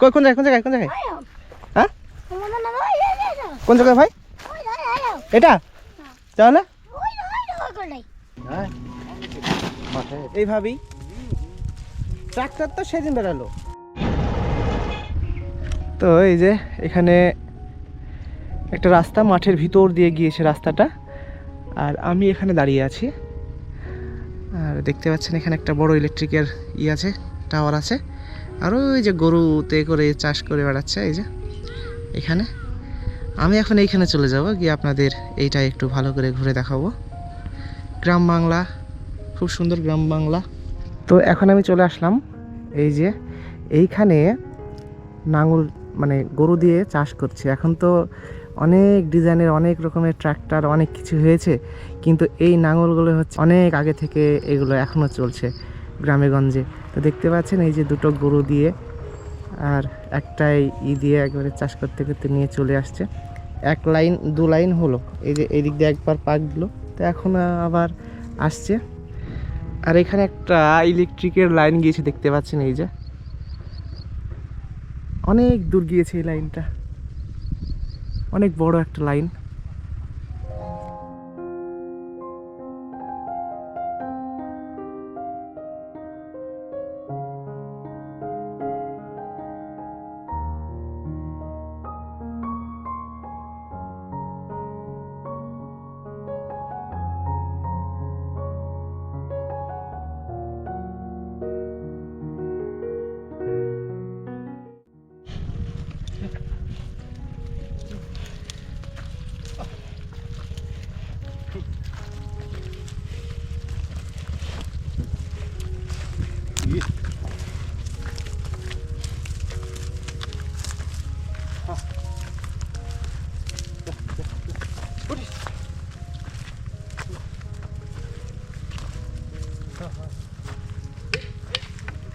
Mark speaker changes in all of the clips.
Speaker 1: কই কোন জায়গায় কোন জায়গায় কোন জায়গায়? হ্যাঁ? কোন জায়গায় ভাই? এটা? তাহলে এইভাবেই ট্রাক্টর তো সেদিন বেরালো। তো এই যে এখানে একটা রাস্তা মাঠের ভিতর দিয়ে গিয়েছে রাস্তাটা। আর আমি এখানে দাঁড়িয়ে আছি। আর দেখতে পাচ্ছেন এখানে একটা বড় ইলেকট্রিকের ই আছে টাওয়ার আছে। আর ওই যে গরুতে করে চাষ করে বেড়াচ্ছে, এই যে এখানে। আমি এখন এইখানে চলে যাব, গিয়ে আপনাদের এইটা একটু ভালো করে ঘুরে দেখাবো। গ্রাম বাংলা, খুব সুন্দর গ্রাম বাংলা। তো এখন আমি চলে আসলাম, এই যে এইখানে নাঙল মানে গরু দিয়ে চাষ করছে। এখন তো অনেক ডিজাইনের, অনেক রকমের ট্র্যাক্টর অনেক কিছু হয়েছে, কিন্তু এই নাঙলগুলো হচ্ছে অনেক আগে থেকে এগুলো এখনও চলছে। গ্রামে গঞ্জে। তো দেখতে পাচ্ছেন এই যে দুটো গরু দিয়ে আর একটাই ই দিয়ে একবারে চাষ করতে করতে নিয়ে চলে আসছে। এক লাইন, দু লাইন হলো। এই যে এদিক দিয়ে একবার পাক দিল। তো এখন আবার আসছে। আর এখানে একটা ইলেকট্রিকের লাইন গিয়েছে দেখতে পাচ্ছেন এই যে। অনেক দূর গিয়েছে এই লাইনটা। অনেক বড় একটা লাইন।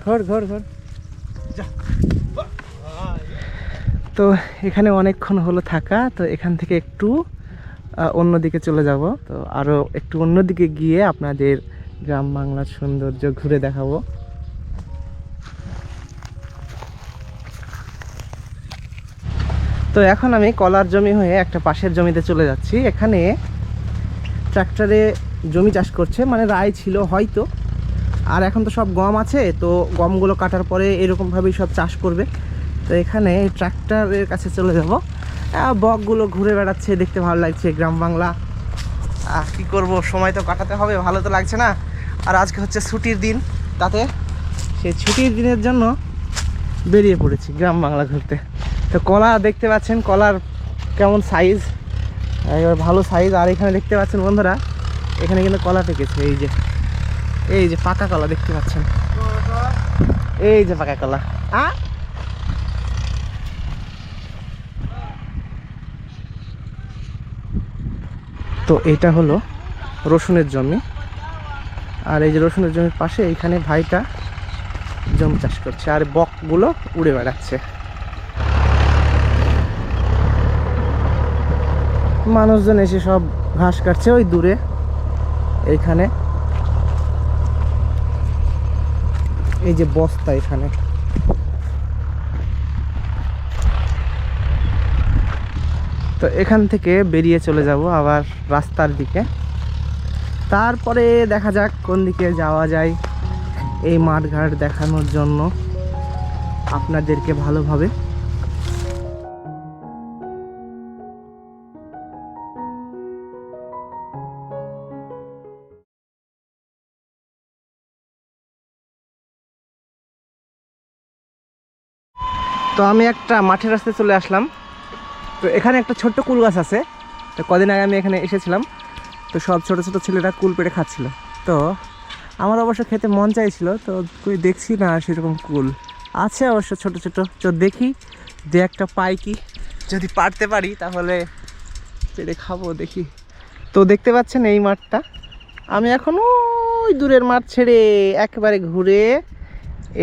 Speaker 1: ঘর ঘর ঘর। তো এখানে অনেকক্ষণ হলো থাকা, তো এখান থেকে একটু অন্যদিকে চলে যাব। তো আরও একটু অন্যদিকে গিয়ে আপনাদের গ্রাম বাংলার সৌন্দর্য ঘুরে দেখাবো। তো এখন আমি কলার জমি হয়ে একটা পাশের জমিতে চলে যাচ্ছি। এখানে ট্রাক্টরে জমি চাষ করছে মানে রায় ছিল হয়তো। আর এখন তো সব গম আছে, তো গমগুলো কাটার পরে এরকমভাবেই সব চাষ করবে। তো এখানে ট্রাক্টরের কাছে চলে যাব। বকগুলো ঘুরে বেড়াচ্ছে, দেখতে ভালো লাগছে গ্রাম বাংলা। কি করব, সময় তো কাটাতে হবে, ভালো তো লাগছে না। আর আজকে হচ্ছে ছুটির দিন, তাতে সেই ছুটির দিনের জন্য বেরিয়ে পড়েছি গ্রাম বাংলা ঘুরতে। তো কলা দেখতে পাচ্ছেন, কলার কেমন সাইজ এবার ভালো সাইজ আর এখানে দেখতে পাচ্ছেন বন্ধুরা, এখানে কিন্তু কলা পেকেছে এই যে। এই যে পাকা কলা দেখতে পাচ্ছেন। এই যে পাকা কলা। তো এটা হলো রসুনের জমি। আর এই যে রসুনের জমির পাশে এইখানে ভাইটা জমি চাষ করছে আর বকগুলো উড়ে বেড়াচ্ছে। মানুষজন এসে সব ঘাস কাটছে ওই দূরে। এইখানে এই যে বস্তা এখানে। তো এখান থেকে বেরিয়ে চলে যাব আবার রাস্তার দিকে। তারপরে দেখা যাক কোন দিকে যাওয়া যায় এই মাঠঘাট দেখানোর জন্য। আপনাদেরকে ভালোভাবে তো আমি একটা মাঠের রাস্তায় চলে আসলাম। তো এখানে একটা ছোট্ট কুল গাছ আছে। তো কদিন আগে আমি এখানে এসেছিলাম। তো সব ছোট ছোট ছেলেরা কুল পেড়ে খাচ্ছিল। তো আমার অবশ্য খেতে মন চাইছিল, তো কই দেখছি না সেরকম কুল। আছে অবশ্য ছোট ছোট। তো দেখি দু একটা পাই কি। যদি পারতে পারি তাহলে পেড়ে খাব, দেখি। তো দেখতে পাচ্ছেন এই মাঠটা। আমি এখন ওই দূরের মাঠ ছেড়ে একেবারে ঘুরে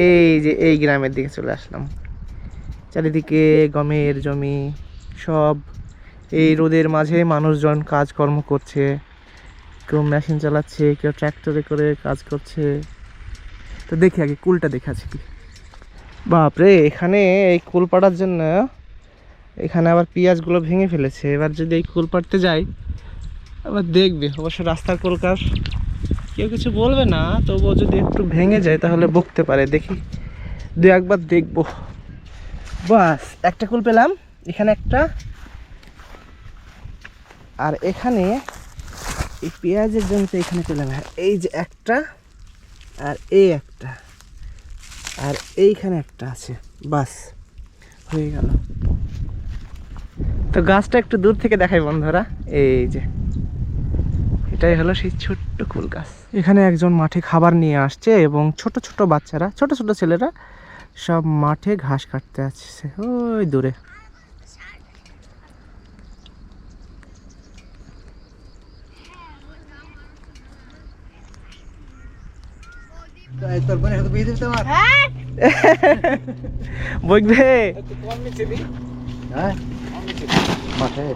Speaker 1: এই যে এই গ্রামের দিকে চলে আসলাম। চারিদিকে গমের জমি, সব এই রোদের মাঝে মানুষজন কাজকর্ম করছে। কেউ মেশিন চালাচ্ছে, কেউ ট্র্যাক্টরে করে কাজ করছে। তো দেখি আগে, কুলটা দেখে আছে কি। বাপরে, এখানে এই কুল পাড়ার জন্য এখানে আবার পেঁয়াজগুলো ভেঙে ফেলেছে। এবার যদি এই কুল পাড়তে যাই, আবার দেখবে, অবশ্য রাস্তার কলকার। কেউ কিছু বলবে না, তবুও যদি একটু ভেঙে যায়, তাহলে বকতে পারে। দেখি, দু একবার দেখব। বাস একটা কুল পেলাম এখানে একটা। আর এখানে এই পেঁয়াজের জমিতে এখানে পেলাম। হ্যাঁ, এই যে একটা আর এই একটা। আর এইখানে একটা আছে বাস হয়ে গেল। তো গাছটা একটু দূর থেকে দেখাই বন্ধুরা। এই যে এটাই হলো সেই ছোট্ট কুল গাছ। এখানে একজন মাঠে খাবার নিয়ে আসছে এবং ছোট ছোট বাচ্চারা ছোট ছোট ছেলেরা সব মাঠে ঘাস কাটতে আসছে। ওই দূরে। বইবে
Speaker 2: হ্যাঁ? মাঠে?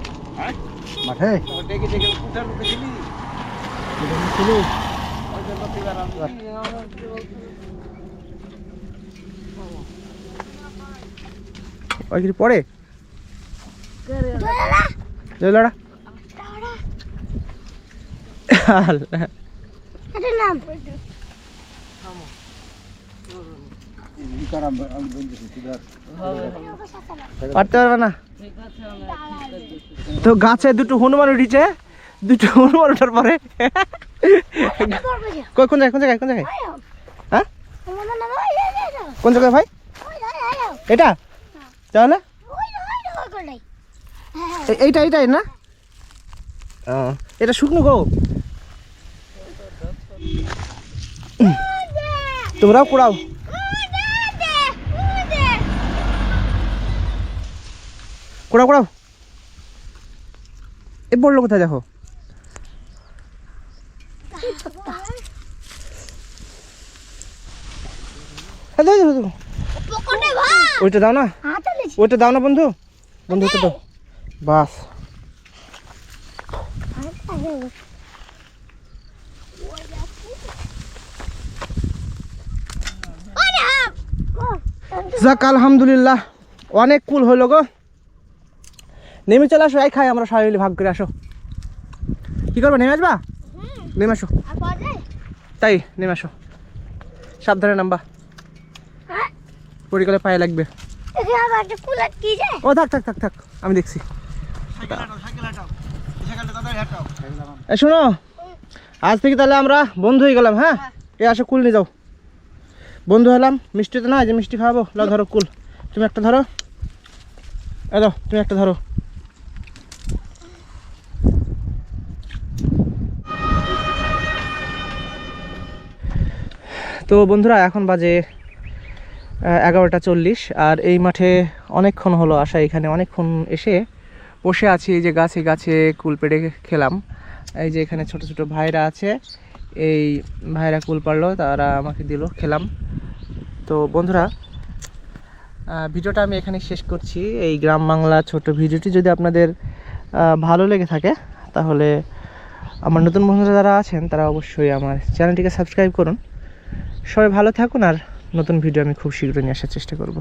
Speaker 2: মাঠে?
Speaker 1: ওই কিছু পড়ে লড়া পারতে পারবে না? তো গাছে দুটো হনুমান উঠেছে দুটো হনুমান ওঠার পরে। কই কোন জায়গায় কোন জায়গায় কোন জায়গায়? হ্যাঁ? কোন জায়গায় ভাই? এটা? তাহলে? এইটা এইটাই না? ও, এটা শুকনো গো। তোমরাও কুড়াও। কুড়াও কুড়াও। এ বলল কোথায় দেখো? হ্যাঁ। ওইটা দাও না। ওইটা দাও না বন্ধু। বন্ধু দাও। বাস। যাক আলহামদুলিল্লাহ। অনেক কুল হইল গো। নেমে চলে আসো এই খাই আমরা সবাই মিলে ভাগ করে আসো। কি করবে নেমে আসবা? নেমে আসো। তাই নেমে আসো। সাবধানে নাম্বা। পড়ে গেলে পায়ে লাগবে। ও থাক থাক থাক থাক আমি দেখছি। শোনো আজ থেকে তাহলে আমরা বন্ধু হয়ে গেলাম হ্যাঁ? এ আসো কুল নিয়ে যাও। বন্ধু হলাম মিষ্টি তো না যে মিষ্টি খাওয়াবো। লাও ধরো কুল। তুমি একটা ধরো। এ দাও তুমি একটা ধরো। তো বন্ধুরা এখন বাজে এগারোটা চল্লিশ। আর এই মাঠে অনেকক্ষণ হলো আসা এখানে, অনেকক্ষণ এসে বসে আছি। এই যে গাছে গাছে কুল পেড়ে খেলাম। এই যে এখানে ছোট ছোট ভাইরা আছে, এই ভাইরা কুল পারল তারা আমাকে দিল, খেলাম। তো বন্ধুরা ভিডিওটা আমি এখানে শেষ করছি। এই গ্রাম বাংলা ছোট ভিডিওটি যদি আপনাদের ভালো লেগে থাকে, তাহলে আমার নতুন বন্ধুরা যারা আছেন, তারা অবশ্যই আমার চ্যানেলটিকে সাবস্ক্রাইব করুন। সবাই ভালো থাকুন আর নতুন ভিডিও আমি খুব শীঘ্রই নিয়ে আসার চেষ্টা করব।